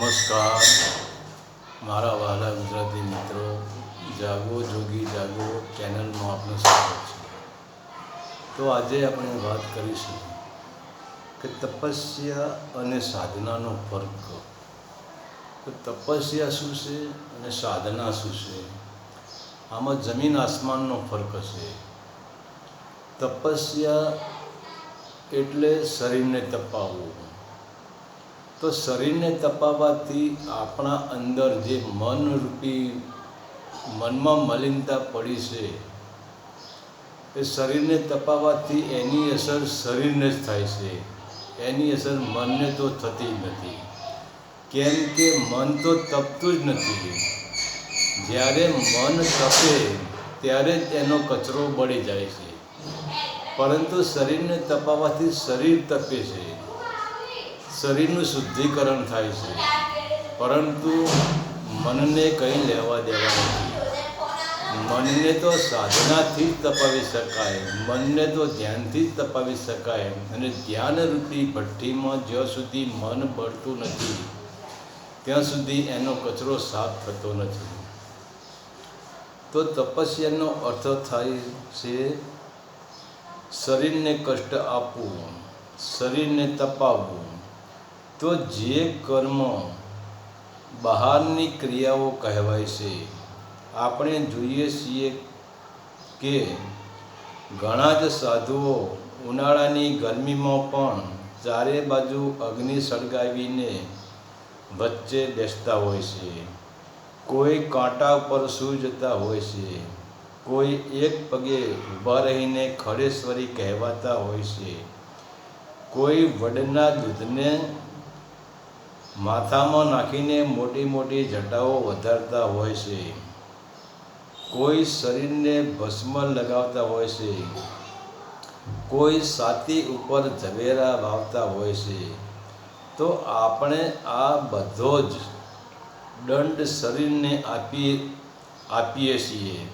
નમસ્કાર. મારા વાલા ગુજરાતી મિત્રો, જાગો, જોગી, જાગો ચેનલમાં આપનું સ્વાગત છે. તો આજે આપણે વાત કરીશું કે તપસ્યા અને સાધનાનો ફરક. તો તપસ્યા શું છે અને સાધના શું છે? આમાં જમીન આસમાનનો ફરક છે તપસ્યા એટલે શરીરને તપાવવું. તો શરીરને તપાવવાથી આપણા અંદર જે મનરૂપી, મનમાં મલિનતા પડી છે, એ શરીરને તપાવવાથી એની અસર શરીરને જ થાય છે. એની અસર મનને તો થતી જ નથી. કેમ કે મન તો તપતું જ નથી. જ્યારે મન તપે, ત્યારે જ એનો કચરો બળી જાય છે. પરંતુ શરીરને તપાવવાથી શરીર તપે છે. શરીરનું શુદ્ધિકરણ થાય છે. પરંતુ મનને કંઈ લેવા દેવા નથી. મનને તો સાધનાથી જ તપાવી શકાય. મનને તો ધ્યાનથી જ તપાવી શકાય. અને ધ્યાનરૂપી ભઠ્ઠીમાં જ્યાં સુધી મન બળતું નથી, ત્યાં સુધી એનો કચરો સાફ થતો નથી. તો તપસ્યાનો અર્થ થાય છે, શરીરને કષ્ટ આપવું, શરીરને તપાવવું. તો જે કર્મ બહારની ક્રિયાઓ કહેવાય છે, આપણે જોઈએ છીએ કે ઘણા જ સાધુઓ ઉનાળાની ગરમીમાં પણ ચારે બાજુ અગ્નિ સળગાવીને વચ્ચે બેસતા હોય છે. કોઈ કાંટા ઉપર સૂઈ જતા હોય છે. કોઈ એક પગે ઊભા રહીને ખડેશ્વરી કહેવાતા હોય છે. કોઈ વડના દૂધને માથામાં નાખીને મોટી મોટી જટાઓ વધારતા હોય છે. કોઈ શરીરને ભસ્મ લગાવતા હોય છે. કોઈ સાતી ઉપર ઝવેરા વાવતા હોય છે. તો આપણે આ બધો જ દંડ શરીરને આપી, આપીએ છીએ.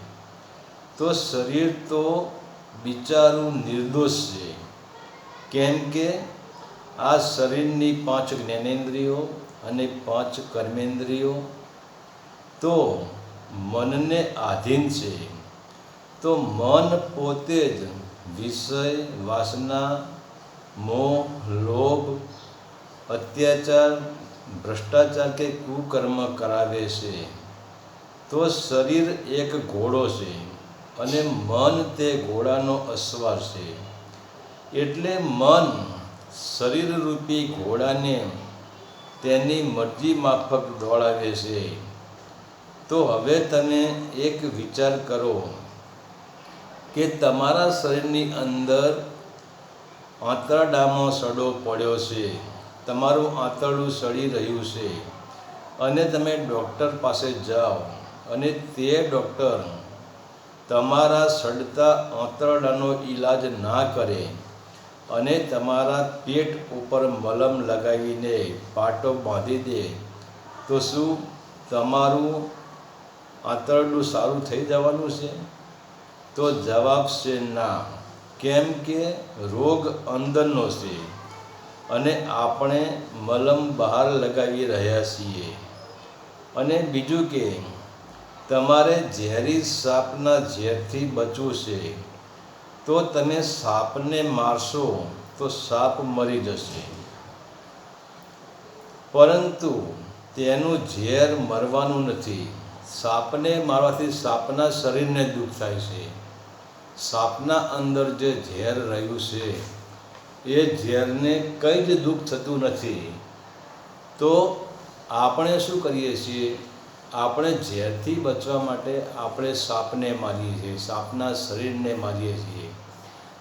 તો શરીર તો બિચારું નિર્દોષ છે. કેમ કે આ શરીરની પાંચ જ્ઞાનેન્દ્રિયો અને પાંચ કર્મેન્દ્રિયો. તો મનને આધીન છે. તો મન પોતે જ વિષય, વાસના, મોહ, લોભ, અત્યાચાર, ભ્રષ્ટાચાર કે કુકર્મ કરાવે છે. તો શરીર એક ઘોડો છે અને મન તે ઘોડાનો અશ્વાર છે. એટલે મન શરીરરૂપી ઘોડાને તેની મરજી માફક દોડાવે છે. તો હવે તમે એક વિચાર કરો કે તમારા શરીરની અંદર આંતરડામાં સડો પડ્યો છે. તમારું આંતરડું સડી રહ્યું છે. અને તમે ડૉક્ટર પાસે જાઓ અને તે ડૉક્ટર તમારા સડતા આંતરડાનો ઈલાજ ના કરે. અને તમારા પેટ ઉપર મલમ લગાવીને પાટો બાંધી દે, તો શું તમારું આંતરડું સારું થઈ જવાનું છે? તો જવાબ છે ના. કેમ કે રોગ અંદરનો છે અને આપણે મલમ બહાર લગાવી રહ્યા છીએ. અને બીજું કે, તમારે ઝેરી સાપના ઝેરથી બચવું છે. તો તમે સાપને મારશો, તો સાપ મરી જશે. પરંતુ તેનું ઝેર મરવાનું નથી. સાપને મારવાથી સાપના શરીરને દુઃખ થાય છે. સાપના અંદર જે ઝેર રહ્યું છે, એ ઝેરને કંઈ જ દુઃખ થતું નથી. તો આપણે શું કરીએ છીએ? આપણે ઝેરથી બચવા માટે આપણે સાપને મારીએ છીએ, સાપના શરીરને મારીએ છીએ.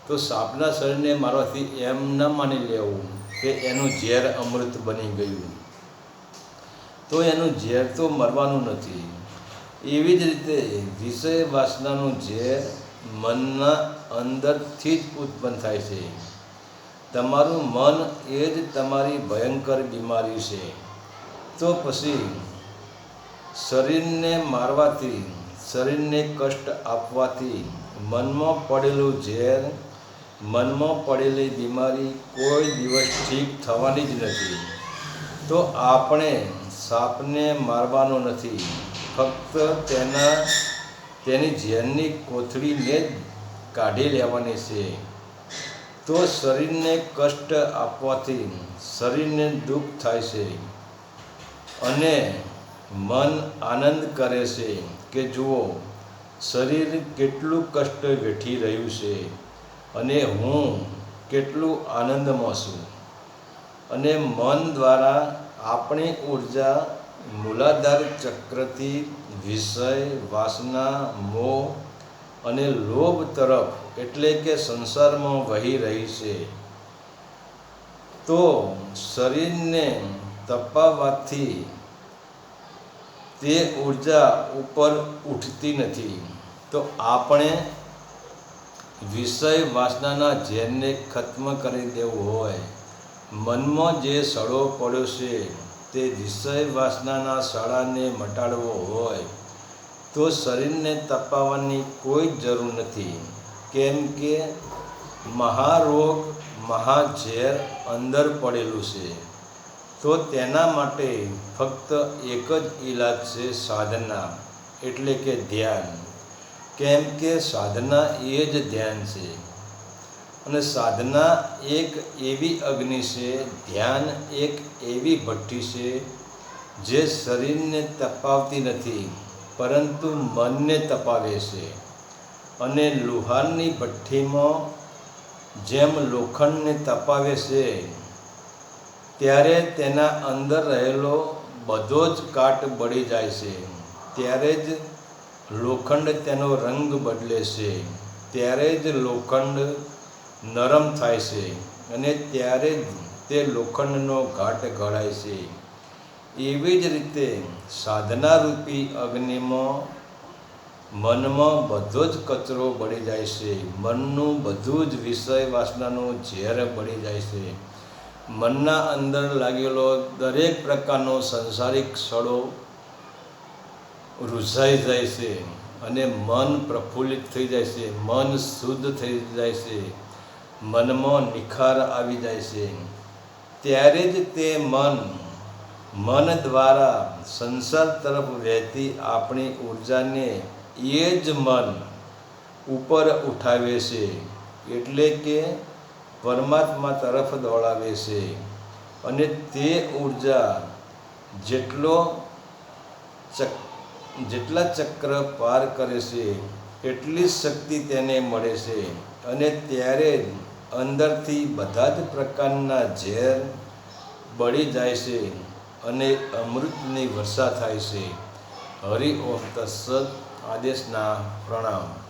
તો સાપના શરીરને મારવાથી એમ ન માની લેવું કે એનું ઝેર અમૃત બની ગયું. તો એનું ઝેર તો મરવાનું નથી. એવી જ રીતે વિષય વાસનાનું ઝેર મનના અંદરથી જ ઉત્પન્ન થાય છે. તમારું મન એ જ તમારી ભયંકર બીમારી છે. તો પછી શરીરને મારવાથી, શરીરને કષ્ટ આપવાથી મનમાં પડેલું ઝેર મનમાં પડેલી બીમારી કોઈ દિવસ ઠીક થવાની જ નથી. તો આપણે સાપને મારવાનો નથી. ફક્ત તેના, તેની ઝેરની કોથળીને જ કાઢી લેવાની છે. તો શરીરને કષ્ટ આપવાથી શરીરને દુઃખ થાય છે. અને મન આનંદ કરે છે કે જુઓ, શરીર કેટલું કષ્ટ વેઠી રહ્યું છે. અને હું કેટલું આનંદમાં છું. અને મન દ્વારા આપણી ઊર્જા મૂલાધાર ચક્રથી વિષય, વાસના, મોહ અને લોભ તરફ એટલે કે સંસારમાં વહી રહી છે. તો શરીરને તપાવવાથી તે ઊર્જા ઉપર ઉઠતી નથી. તો આપણે વિષય વાસનાના ઝેરને ખત્મ કરી દેવું હોય. મનમાં જે સડો પડ્યો છે, તે વિષય વાસનાના સડાને મટાડવો હોય. તો શરીરને તપાવવાની કોઈ જરૂર નથી. કેમ કે મહારોગ, મહાઝેર અંદર પડેલું છે. તો તેના માટે ફક્ત એક જ ઈલાજ છે સાધના, એટલે કે ધ્યાન. કેમ કે સાધના એ જ ધ્યાન છે. અને સાધના એક એવી અગ્નિ છે, ધ્યાન એક એવી ભઠ્ઠી છે, જે શરીરને તપાવતી નથી, પરંતુ મનને તપાવે છે. અને લુહારની ભઠ્ઠીમાં જેમ લોખંડને તપાવે છે, ત્યારે તેના અંદર રહેલો બધો જ કાટ બળી જાય છે. ત્યારે જ લોખંડ તેનો રંગ બદલે છે, ત્યારે જ લોખંડ નરમ થાય છે અને ત્યારે જ તે લોખંડનો ઘાટ ઘડાય છે. એવી જ રીતે સાધનારૂપી અગ્નિમાં મનમાં બધો જ કચરો બળી જાય છે, મનનું બધું જ વિષય વાસનાનું ઝેર બળી જાય છે. મનના અંદર લાગેલો દરેક પ્રકારનો સંસારિક સડો રૂઝાઈ જાય છે અને મન પ્રફુલ્લિત થઈ જાય છે, મન શુદ્ધ થઈ જાય છે, મનમાં નિખાર આવી જાય છે. ત્યારે જ તે મન મન દ્વારા સંસાર તરફ વહેતી આપણી ઉર્જાને એ જ મન ઉપર ઉઠાવે છે. એટલે કે પરમાત્મા તરફ દોડાવે છે. અને તે ઊર્જા જેટલો ચક જેટલા ચક્ર પાર કરે છે, એટલી શક્તિ તેને મળે છે. અને ત્યારે જ અંદરથી બધા જ પ્રકારના ઝેર બળી જાય છે અને અમૃતની વર્ષા થાય છે. હરિ ઓમ તત્સત આદેશના પ્રણામ.